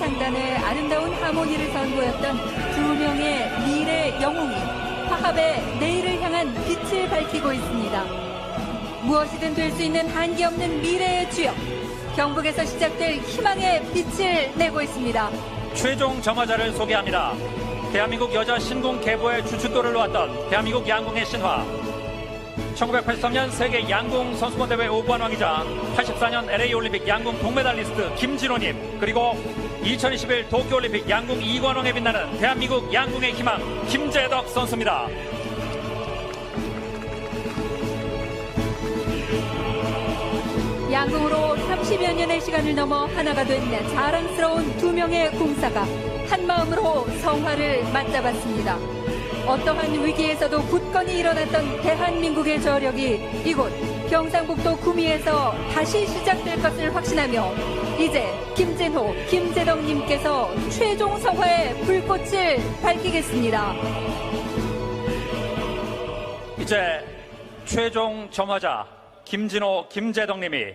합창단의 아름다운 하모니를 선보였던 두 명의 미래 영웅이 화합의 내일을 향한 빛을 밝히고 있습니다. 무엇이든 될 수 있는 한기 없는 미래의 주역. 경북에서 시작될 희망의 빛을 내고 있습니다. 최종 점화자를 소개합니다. 대한민국 여자 신궁 계보의 주춧돌을 놓았던 대한민국 양궁의 신화. 1983년 세계 양궁 선수권 대회 오부한 왕이자 84년 LA 올림픽 양궁 동메달리스트 김진호님 그리고 2021 도쿄 올림픽 양궁 이관왕에 빛나는 대한민국 양궁의 희망 김재덕 선수입니다. 양궁으로 30여 년의 시간을 넘어 하나가 된 자랑스러운 두 명의 궁사가 한 마음으로 성화를 맞잡았습니다. 어떠한 위기에서도 굳건히 일어났던 대한민국의 저력이 이곳 경상북도 구미에서 다시 시작될 것을 확신하며 이제 김진호, 김재덕님께서 최종 성화의 불꽃을 밝히겠습니다. 이제 최종 점화자 김진호, 김재덕님이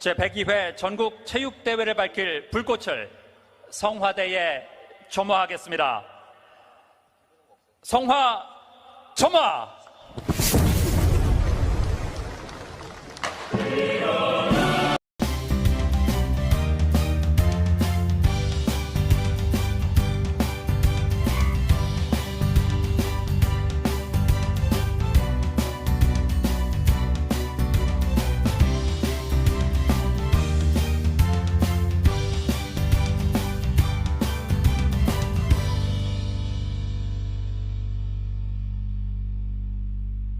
제102회 전국 체육대회를 밝힐 불꽃을 성화대에 점화하겠습니다. 성화 점화!